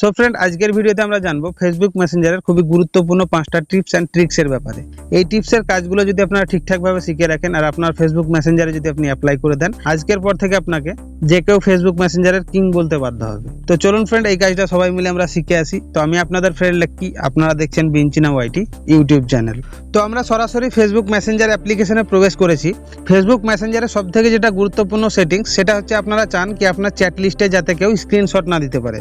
So friend আজকের ভিডিওতে আমরা জানব ফেসবুক মেসেঞ্জারের খুবই গুরুত্বপূর্ণ পাঁচটা টিপস অ্যান্ড ট্রিক্সের ব্যাপারে। এই টিপসের কাজগুলো যদি আপনারা ঠিকঠাকভাবে শিখে রাখেন আর আপনার ফেসবুক মেসেঞ্জারে যদি আপনি অ্যাপ্লাই করে দেন, আজকের পর থেকে আপনাকে যে কেউ ফেসবুক মেসেঞ্জারের কিং বলতে বাধ্য হবে। তো চলুন ফ্রেন্ড এই কাজটা সবাই মিলে আমরা শিখে আসি। তো আমি আপনাদের ফ্রেন্ড লাক্কি আপনারা দেখছেন বিঞ্চিনা ওয়াইটি ইউটিউব চ্যানেল তো আমরা সরাসরি ফেসবুক মেসেঞ্জার অ্যাপ্লিকেশনে প্রবেশ করেছি। ফেসবুক মেসেঞ্জারে সব থেকে যেটা গুরুত্বপূর্ণ সেটিংস সেটা হচ্ছে আপনারা চান কি আপনার চ্যাট লিস্টে যাতে কেউ স্ক্রিনশট না দিতে পারে।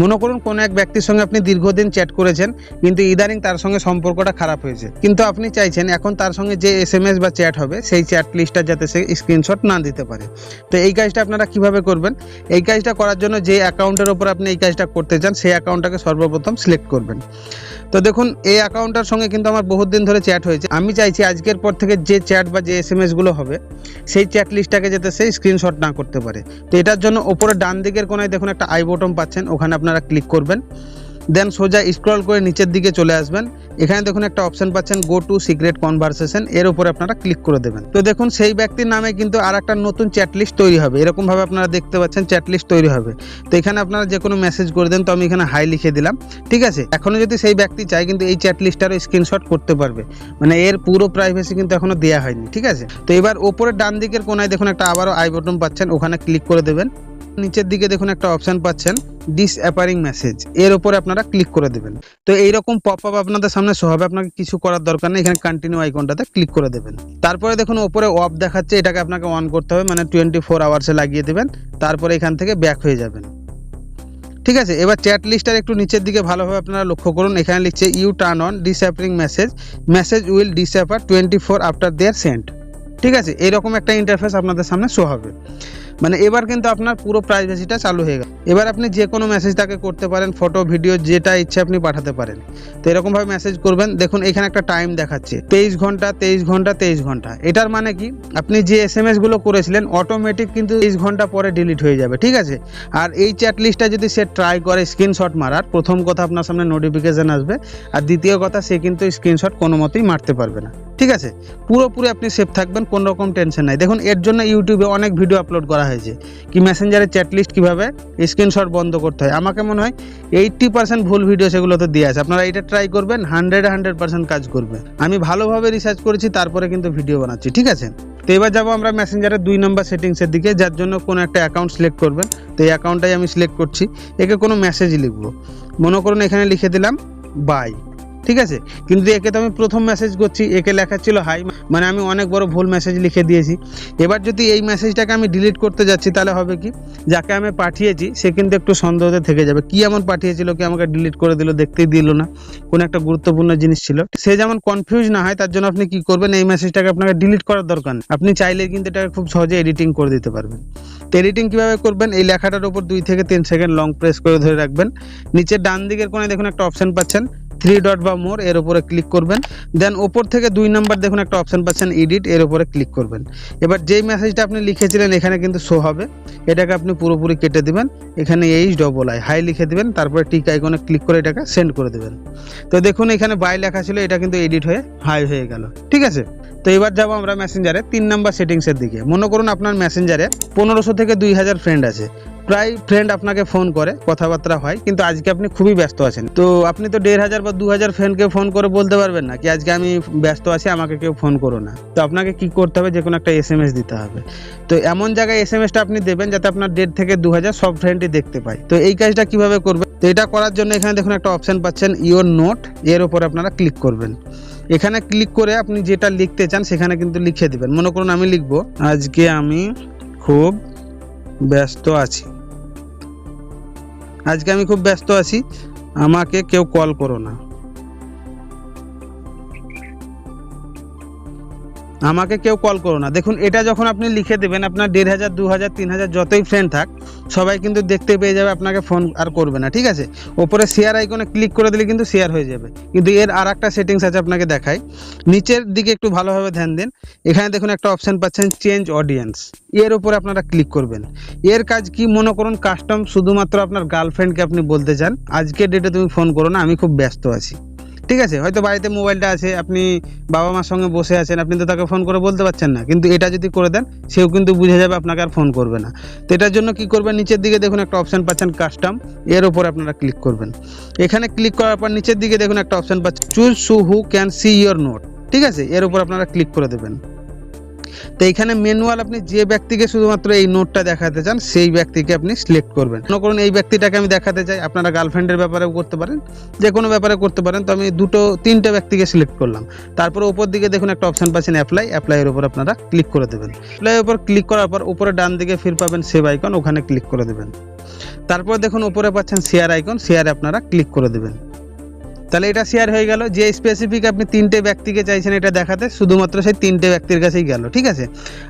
মনে করুন কোনো এক ব্যক্তির সঙ্গে আপনি দীর্ঘদিন চ্যাট করেছেন, কিন্তু ইদানিং তার সঙ্গে সম্পর্কটা খারাপ হয়েছে। কিন্তু আপনি চাইছেন এখন তার সঙ্গে যে এস এম এস বা চ্যাট হবে, সেই চ্যাট লিস্টটা যাতে সে স্ক্রিনশট না দিতে পারে। তো এই কাজটা আপনারা কীভাবে করবেন? এই কাজটা করার জন্য যে অ্যাকাউন্টের ওপর আপনি এই কাজটা করতে চান, সেই অ্যাকাউন্টটাকে সর্বপ্রথম সিলেক্ট করবেন। তো দেখুন, এই অ্যাকাউন্টটার সঙ্গে কিন্তু আমার বহুত দিন ধরে চ্যাট হয়েছে। আমি চাইছি আজকের পর থেকে যে চ্যাট বা যে এস এম এসগুলো হবে, সেই চ্যাট লিস্টটাকে যাতে সেই স্ক্রিনশট না করতে পারে। তো এটার জন্য ওপরে ডান দিকের কোনায় দেখুন একটা আই বটন পাচ্ছেন, ওখানে আপনারা ক্লিক করবেন। দেন সোজা স্ক্রল করে নিচের দিকে চলে আসবেন। এখানে দেখুন একটা অপশন পাচ্ছেন গো টু সিক্রেট কনভারসেশন এর উপরে আপনারা ক্লিক করে দেবেন। তো দেখুন সেই ব্যক্তির নামে কিন্তু আর একটা নতুন চ্যাট লিস্ট তৈরি হবে। এরকমভাবে আপনারা দেখতে পাচ্ছেন চ্যাট লিস্ট তৈরি হবে। তো এখানে আপনারা যে কোনো মেসেজ করে দেন, তো আমি এখানে হাই লিখে দিলাম। ঠিক আছে? এখনও যদি সেই ব্যক্তি চায়, কিন্তু এই চ্যাট লিস্টটারও স্ক্রিনশট করতে পারবে। মানে এর পুরো প্রাইভেসি কিন্তু এখনও দেওয়া হয়নি। ঠিক আছে? তো এবার ওপরে ডান দিকের কোনায় দেখুন একটা আবারও আই বটন পাচ্ছেন। ওখানে ক্লিক করে দেবেন। নিচের দিকে দেখুন একটা অপশন পাচ্ছেন ডিস অ্যাপারিং মেসেজ এর উপরে আপনারা ক্লিক করে দেবেন। তো এইরকম পপ আপ আপনাদের সামনে শো হবে, আপনাকে কিছু করার দরকার নেই, এখানে কন্টিনিউ আইকনটাতে ক্লিক করে দেবেন। তারপরে দেখুন ওপরে অফ দেখাচ্ছে, এটাকে আপনাকে অন করতে হবে মানে টোয়েন্টি ফোর আওয়ার্সে লাগিয়ে দেবেন, তারপরে এখান থেকে ব্যাক হয়ে যাবেন। ঠিক আছে, এবার চ্যাট লিস্টার একটু নিচের দিকে ভালোভাবে আপনারা লক্ষ্য করুন, এখানে লিখছে you turn on disappearing message message will disappear twenty four after they're sent ঠিক আছে, এরকম একটা ইন্টারফেস আপনাদের সামনে শো হবে। মানে এবার কিন্তু আপনার পুরো প্রাইভেসিটা চালু হয়ে গেল। এবার আপনি যে কোনো মেসেজ তাকে করতে পারেন ফটো ভিডিও যেটা ইচ্ছে আপনি পাঠাতে পারেন। তো এরকমভাবে মেসেজ করবেন। দেখুন, এখানে একটা টাইম দেখাচ্ছে। তেইশ ঘণ্টা তেইশ ঘণ্টা তেইশ ঘণ্টা। এটার মানে কি? আপনি যে এস এম এসগুলো করেছিলেন অটোমেটিক কিন্তু তেইশ ঘণ্টা পরে ডিলিট হয়ে যাবে, ঠিক আছে? আর এই চ্যাট লিস্টটা যদি সে ট্রাই করে স্ক্রিনশট মারার, প্রথম কথা আপনার সামনে নোটিফিকেশন আসবে। আর দ্বিতীয় কথা, সে কিন্তু স্ক্রিনশট কোনো মতেই মারতে পারবে না, ঠিক আছে? পুরোপুরি আপনি সেফ থাকবেন কোনো রকম টেনশন নাই। দেখুন, এর জন্য ইউটিউবে অনেক ভিডিও আপলোড করা হয়েছে। কি মেসেঞ্জারের চ্যাট লিস্ট কীভাবে? স্ক্রিনশট বন্ধ করতে হয়। আমাকে মনে হয় এইট্টি পার্সেন্ট ভুল ভিডিও সেগুলোতে দিয়ে আছে। আপনারা এটা ট্রাই করবেন হান্ড্রেড হান্ড্রেড পার্সেন্ট কাজ করবে। আমি ভালোভাবে রিসার্চ করেছি, তারপরে কিন্তু ভিডিও বানাচ্ছি, ঠিক আছে? তো এবার যাব আমরা মেসেঞ্জারের দুই নম্বর সেটিংসের দিকে, যার জন্য কোনো একটা অ্যাকাউন্ট সিলেক্ট করবেন। তো এই অ্যাকাউন্টটাই আমি সিলেক্ট করছি। একে কোনো মেসেজ লিখব। মনে করুন এখানে লিখে দিলাম বাই ঠিক আছে? কিন্তু একে তো আমি প্রথম মেসেজ করছি, একে লেখা ছিল হাই মানে আমি অনেক বড় ভুল মেসেজ লিখে দিয়েছি। এবার যদি এই মেসেজটাকে আমি ডিলিট করতে যাচ্ছি, তাহলে হবে কি? যাকে আমি পাঠিয়েছি, সে কিন্তু একটু সন্দেহতে থেকে যাবে। কি এমন পাঠিয়েছিল, কি আমাকে ডিলিট করে দিল, দেখতেই দিল না। কোনো একটা গুরুত্বপূর্ণ জিনিস ছিল। সে যেমন কনফিউজ না হয়, তার জন্য আপনি কি করবেন, এই মেসেজটাকে আপনাকে ডিলিট করার দরকার নেই। আপনি চাইলে কিন্তু এটাকে খুব সহজে এডিটিং করে দিতে পারবেন। তো এডিটিং কীভাবে করবেন, এই লেখাটার উপর দুই থেকে তিন সেকেন্ড লং প্রেস করে ধরে রাখবেন। নিচের ডান দিকের কোণে দেখুন একটা অপশন পাচ্ছেন। থ্রি ডট বা মোর এর উপরে ক্লিক করবেন। দেন ওপর থেকে দুই নাম্বার দেখুন, একটা অপশান পাচ্ছেন এডিট এর উপরে ক্লিক করবেন। এবার যেই মেসেজটা আপনি লিখেছিলেন, এখানে কিন্তু শো হবে। এটাকে আপনি পুরোপুরি কেটে দেবেন। এখানে এইচ ডবল আই হাই লিখে দেবেন। তারপরে টিক আইকনে ক্লিক করে এটাকে সেন্ড করে দেবেন। তো দেখুন, এখানে বাই লেখা ছিল, এটা কিন্তু এডিট হয়ে হাই হয়ে গেল। ঠিক আছে? তো এবার যাব আমরা মেসেঞ্জারে তিন নাম্বার সেটিংসের দিকে। মনে করুন আপনার মেসেঞ্জারে পনেরোশো থেকে দুই হাজার ফ্রেন্ড আছে। প্রায় ফ্রেন্ড আপনাকে ফোন করে, কথাবার্তা হয়, কিন্তু আজকে আপনি খুবই ব্যস্ত আছেন। তো আপনি তো দেড় হাজার বা দু হাজার ফ্রেন্ডকে ফোন করে বলতে পারবেন না, কি আজকে আমি ব্যস্ত আছি, আমাকে কেউ ফোন করো না। তো আপনাকে কি করতে হবে? যে কোনো একটা এস এম এস দিতে হবে। তো এমন জায়গায় এস এম এসটা আপনি দেবেন, যাতে আপনার দেড় থেকে দু হাজার সব ফ্রেন্ডই দেখতে পায়। তো এই কাজটা কীভাবে করবেন? তো এটা করার জন্য এখানে দেখুন একটা অপশন পাচ্ছেন ইওর নোট এর ওপর আপনারা ক্লিক করবেন। এখানে ক্লিক করে আপনি যেটা লিখতে চান সেখানে কিন্তু লিখে দেবেন। মনে করুন আমি লিখব, আজকে আমি খুব ব্যস্ত আছি। আজকে আমি খুব ব্যস্ত আছি, আমাকে কেউ কল করো না। আমাকে কেউ কল করো না। দেখুন, এটা যখন আপনি লিখে দেবেন, আপনার দেড় হাজার, দু হাজার, তিন হাজার, যতই ফ্রেন্ড থাক সবাই কিন্তু দেখতে পেয়ে যাবে, আপনাকে ফোন আর করবে না, ঠিক আছে? ওপরে শেয়ার আইকনে ক্লিক করে দিলে কিন্তু শেয়ার হয়ে যাবে। কিন্তু এর আর একটা সেটিংস আছে আপনাকে দেখাই। নিচের দিকে একটু ভালোভাবে ধ্যান দিন। এখানে দেখুন একটা অপশন পাচ্ছেন চেঞ্জ অডিয়েন্স এর উপরে আপনারা ক্লিক করবেন। এর কাজ কি? মনে করুন কাস্টম শুধুমাত্র আপনার গার্লফ্রেন্ডকে আপনি বলতে চান। আজকের ডেটে তুমি ফোন করো না, আমি খুব ব্যস্ত আছি। ঠিক আছে? হয়তো বাড়িতে মোবাইলটা আছে, আপনি বাবা মার সঙ্গে বসে আছেন, আপনি তো তাকে ফোন করে বলতে পারছেন না। কিন্তু এটা যদি করে দেন, সেও কিন্তু বুঝে যাবে আপনাকে আর ফোন করবে না। তো এটার জন্য কি করবেন? নিচের দিকে দেখুন একটা অপশান পাচ্ছেন কাস্টম এর উপর আপনারা ক্লিক করবেন। এখানে ক্লিক করার পর নিচের দিকে দেখুন একটা অপশান পাচ্ছেন চুজ সু who can see your note ঠিক আছে? এর উপর আপনারা ক্লিক করে দেবেন। তো এখানে ম্যানুয়াল আপনি যে ব্যক্তিকে শুধুমাত্র এই নোটটা দেখাতে চান, সেই ব্যক্তিকে আপনি সিলেক্ট করবেন। মনে করুন এই ব্যক্তিটাকে আমি দেখাতে চাই, আপনারা গার্লফ্রেন্ডের ব্যাপারেও করতে পারেন, যে কোনো ব্যাপারে করতে পারেন। তো আমি দুটো, তিনটে ব্যক্তিকে সিলেক্ট করলাম। তারপরে উপর দিকে দেখুন একটা অপশন পাচ্ছেন অ্যাপ্লাই অ্যাপ্লাইয়ের উপর আপনারা ক্লিক করে দেবেন। অ্যাপ্লাইয়ের উপর ক্লিক করার পর উপরে ডান দিকে ফির পাবেন সেভ আইকন ওখানে ক্লিক করে দেবেন। তারপর দেখুন উপরে পাচ্ছেন শেয়ার আইকন শেয়ারে আপনারা ক্লিক করে দেবেন। তাহলে এটা শেয়ার হয়ে গেল। যে স্পেসিফিক আপনি তিনটে ব্যক্তিকে চাইছেন এটা দেখাতে, শুধুমাত্র সেই তিনটে ব্যক্তির কাছেই গেল, ঠিক আছে?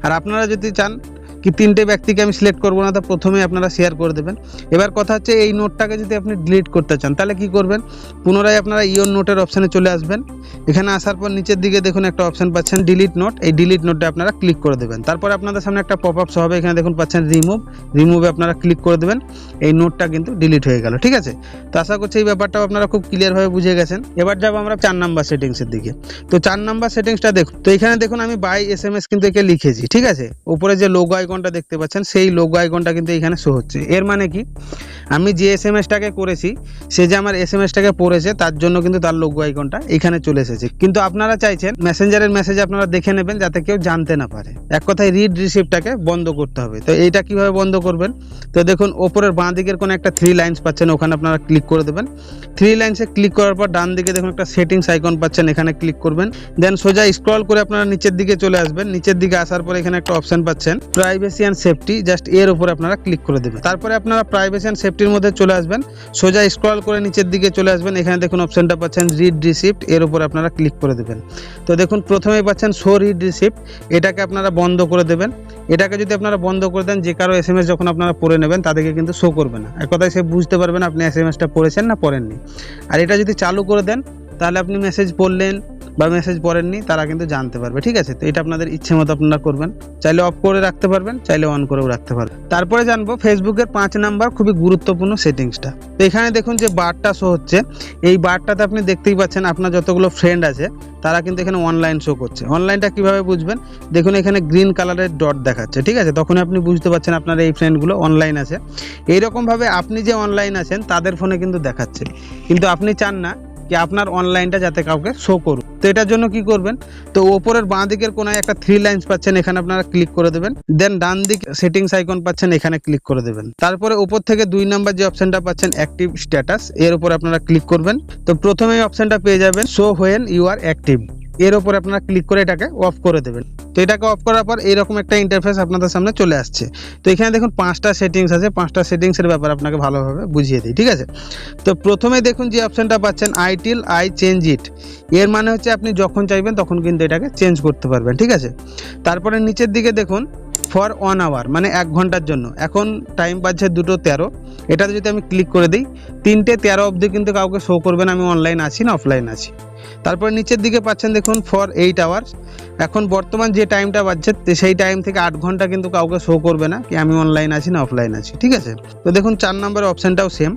আর আপনারা যদি চান কি তিনটে ব্যক্তিকে আমি সিলেক্ট করব না, তো প্রথমে আপনারা শেয়ার করে দেবেন। এবার কথা হচ্ছে, এই নোটটাকে যদি আপনি ডিলিট করতে চান, তাহলে কি করবেন? পুনরায় আপনারা ইওর নোটের অপশানে চলে আসবেন। এখানে আসার পর নিচের দিকে দেখুন একটা অপশন পাচ্ছেন ডিলিট নোট এই ডিলিট নোটটা আপনারা ক্লিক করে দেবেন। তারপর আপনাদের সামনে একটা পপ আপ হবে। এখানে দেখুন পাচ্ছেন রিমুভ রিমুভে আপনারা ক্লিক করে দেবেন। এই নোটটা কিন্তু ডিলিট হয়ে গেল, ঠিক আছে? তো আশা করছি এই ব্যাপারটাও আপনারা খুব ক্লিয়ারভাবে বুঝে গেছেন। এবার যাব আমরা চার নাম্বার সেটিংসের দিকে। তো চার নাম্বার সেটিংসটা দেখুন। তো এখানে দেখুন আমি বাই এস এম এস কিন্তু একে লিখেছি, ঠিক আছে? উপরে যে লোগো আইকনটা দেখতে পাচ্ছেন, সেই লোগো আইকনটা কিন্তু এখানে শো হচ্ছে। এর মানে কি? আমি যে এস এম এসটাকে করেছি, সে যে আমার এস এম এসটাকে পড়েছে, তার জন্য কিন্তু তার লোগো আইকনটা এখানে চলে এসেছে। কিন্তু আপনারা চাইছেন মেসেঞ্জারের মেসেজ আপনারা দেখে নেবেন, যাতে কেউ জানতে না পারে। এক কথায় রিড রিসিপ্টটাকে বন্ধ করতে হবে। তো এইটা কীভাবে বন্ধ করবেন? তো দেখুন, ওপরের বাঁ দিকের কোনো একটা থ্রি লাইন্স পাচ্ছেন, ওখানে আপনারা ক্লিক করে দেবেন। থ্রি লাইন্সে ক্লিক করার পর ডান দিকে দেখুন একটা সেটিংস আইকন পাচ্ছেন, এখানে ক্লিক করবেন। দেন সোজা স্ক্রল করে আপনারা নিচের দিকে চলে আসবেন। নিচের দিকে আসার পর এখানে একটা অপশন পাচ্ছেন প্রাইভেসি অ্যান্ড সেফটি জাস্ট এর উপরে আপনারা ক্লিক করে দেবেন। তারপরে আপনারা প্রাইভেসি অ্যান্ড সেফটির মধ্যে চলে আসবেন। সোজা স্ক্রল করে নিচের দিকে চলে আসবেন। এখানে দেখুন অপশনটা পাচ্ছেন রিড রিসিপ্ট এর উপর আপনারা ক্লিক করে দেবেন। তো দেখুন, প্রথমেই পাচ্ছেন শো রিড রিসিপ্ট এটাকে আপনারা বন্ধ করে দেবেন। এটাকে যদি আপনারা বন্ধ করে দেন, যে কারও এস এম এস যখন আপনারা পড়ে নেবেন, তাদেরকে কিন্তু শো করবে না। এক কথায় সে বুঝতে পারবেন আপনি এস এম এসটা পড়েছেন না পড়েননি। আর এটা যদি চালু করে দেন, তাহলে আপনি মেসেজ পড়লেন বা মেসেজ পড়েননি, তারা কিন্তু জানতে পারবে, ঠিক আছে? তো এটা আপনাদের ইচ্ছে মতো আপনারা করবেন। চাইলে অফ করে রাখতে পারবেন, চাইলে অন করেও রাখতে পারবেন। তারপরে জানব ফেসবুকের পাঁচ নাম্বার খুবই গুরুত্বপূর্ণ সেটিংসটা। তো এখানে দেখুন যে বারটা শো হচ্ছে। এই বারটাতে আপনি দেখতেই পাচ্ছেন আপনার যতগুলো ফ্রেন্ড আছে, তারা কিন্তু এখানে অনলাইন শো করছে। অনলাইনটা কীভাবে বুঝবেন? দেখুন এখানে গ্রিন কালারের ডট দেখাচ্ছে, ঠিক আছে? তখন আপনি বুঝতে পারছেন আপনার এই ফ্রেন্ডগুলো অনলাইন আছে। এইরকমভাবে আপনি যে অনলাইন আছেন, তাদের ফোনে কিন্তু দেখাচ্ছে। কিন্তু আপনি চান না কি আপনার অনলাইনটা যাতে কাউকে শো করুক। তো এটার জন্য কি করবেন? তো ওপরের বাঁ দিকের কোনায় একটা থ্রি লাইন্স পাচ্ছেন, এখানে আপনারা ক্লিক করে দেবেন। দেন ডান দিক সেটিংস আইকন পাচ্ছেন, এখানে ক্লিক করে দেবেন। তারপরে ওপর থেকে দুই নাম্বার যে অপশনটা পাচ্ছেন অ্যাক্টিভ স্ট্যাটাস এর উপর আপনারা ক্লিক করবেন। তো প্রথমে অপশনটা পেয়ে যাবেন show when you are active এর উপর আপনারা ক্লিক করে এটাকে অফ করে দেবেন। তো এটাকে অফ করার পর এইরকম একটা ইন্টারফেস আপনাদের সামনে চলে আসছে। তো এখানে দেখুন পাঁচটা সেটিংস আছে, পাঁচটা সেটিংসের ব্যাপার আপনাকে ভালোভাবে বুঝিয়ে দিই, ঠিক আছে? তো প্রথমে দেখুন যে অপশানটা পাচ্ছেন আইটিল আই চেঞ্জ ইট এর মানে হচ্ছে আপনি যখন চাইবেন তখন কিন্তু এটাকে চেঞ্জ করতে পারবেন, ঠিক আছে? তারপরে নিচের দিকে দেখুন ফর ওয়ান আওয়ার মানে এক ঘণ্টার জন্য। এখন টাইম পাচ্ছে দুটো তেরো। এটাতে যদি আমি ক্লিক করে দিই, তিনটে তেরো অবধি কিন্তু কাউকে শো করবেন, আমি অনলাইন আছি না অফলাইন আছি। তারপর নিচের দিকে পাচ্ছেন দেখুন ফর এইট আওয়ার্স এখন বর্তমান যে টাইমটা বাজছে সেই টাইম থেকে আট ঘণ্টা কিন্তু কাউকে শো করবে না কি আমি অনলাইন আছি না অফলাইন আছি, ঠিক আছে? তো দেখুন চার নম্বরের অপশানটাও সেম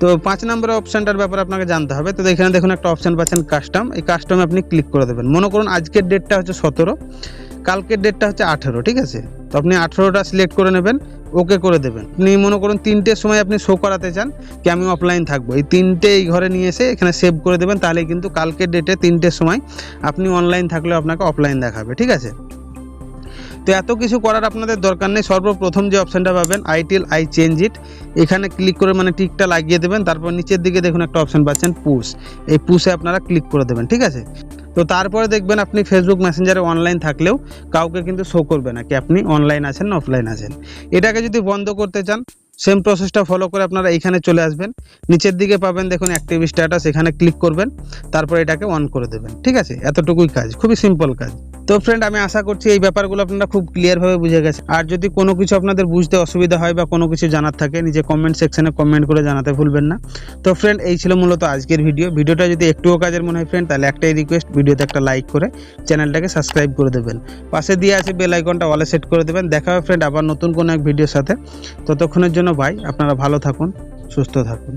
তো পাঁচ নম্বরের অপশানটার ব্যাপারে আপনাকে জানতে হবে। তো এখানে দেখুন একটা অপশান পাচ্ছেন কাস্টম এই কাস্টমে আপনি ক্লিক করে দেবেন। মনে করুন আজকের ডেটটা হচ্ছে সতেরো। কালকের ডেটটা হচ্ছে আঠেরো, ঠিক আছে? তো আপনি আঠেরোটা সিলেক্ট করে নেবেন ওকে করে দেবেন। আপনি মনে করুন তিনটের সময় আপনি শো করাতে চান, কি আমি অফলাইন থাকব। এই তিনটে এই ঘরে নিয়ে এসে এখানে সেভ করে দেবেন, তাহলে কিন্তু কালকের ডেটে তিনটের সময় আপনি অনলাইন থাকলেও আপনাকে অফলাইন দেখাবে, ঠিক আছে? তো এত কিছু করার আপনাদের দরকার নেই। সর্বপ্রথম যে অপশানটা পাবেন আইটিল আই চেঞ্জ ইট এখানে ক্লিক করে মানে টিকটা লাগিয়ে দেবেন, তারপর নিচের দিকে দেখুন একটা অপশান পাচ্ছেন পুশ এই পুশে আপনারা ক্লিক করে দেবেন, ঠিক আছে? তো তারপরে দেখবেন আপনি ফেসবুক মেসেঞ্জারে অনলাইন থাকলেও কাউকে কিন্তু শো করবে না, কি আপনি অনলাইন আছেন না অফলাইন আছেন। এটাকে যদি বন্ধ করতে চান সেম প্রসেসটা ফলো করে আপনারা এইখানে চলে আসবেন। নিচের দিকে পাবেন দেখুন অ্যাক্টিভ স্ট্যাটাস এখানে ক্লিক করবেন, তারপর এটাকে অন করে দেবেন। ঠিক আছে? এতটুকুই কাজ, খুবই সিম্পল কাজ। তো ফ্রেন্ড আমি আশা করছি এই ব্যাপারগুলো আপনারা খুব ক্লিয়ারভাবে বুঝে গেছে আর যদি কোনো কিছু আপনাদের বুঝতে অসুবিধা হয় বা কোনো কিছু জানার থাকে, নিজে কমেন্ট সেকশনে কমেন্ট করে জানাতে ভুলবেন না। তো ফ্রেন্ড এই ছিল মূলত আজকের ভিডিও ভিডিওটা যদি একটুও কাজের মনে হয় ফ্রেন্ড তাহলে একটাই রিকোয়েস্ট ভিডিওতে একটা লাইক করে চ্যানেলটাকে সাবস্ক্রাইব করে দেবেন। পাশে দিয়ে আছে বেল আইকনটা ওয়ালে সেট করে দেবেন। দেখা হবে ফ্রেন্ড আবার নতুন কোনো এক ভিডিওর সাথে। ততক্ষণের জন্য ভাই আপনারা ভালো থাকুন, সুস্থ থাকুন।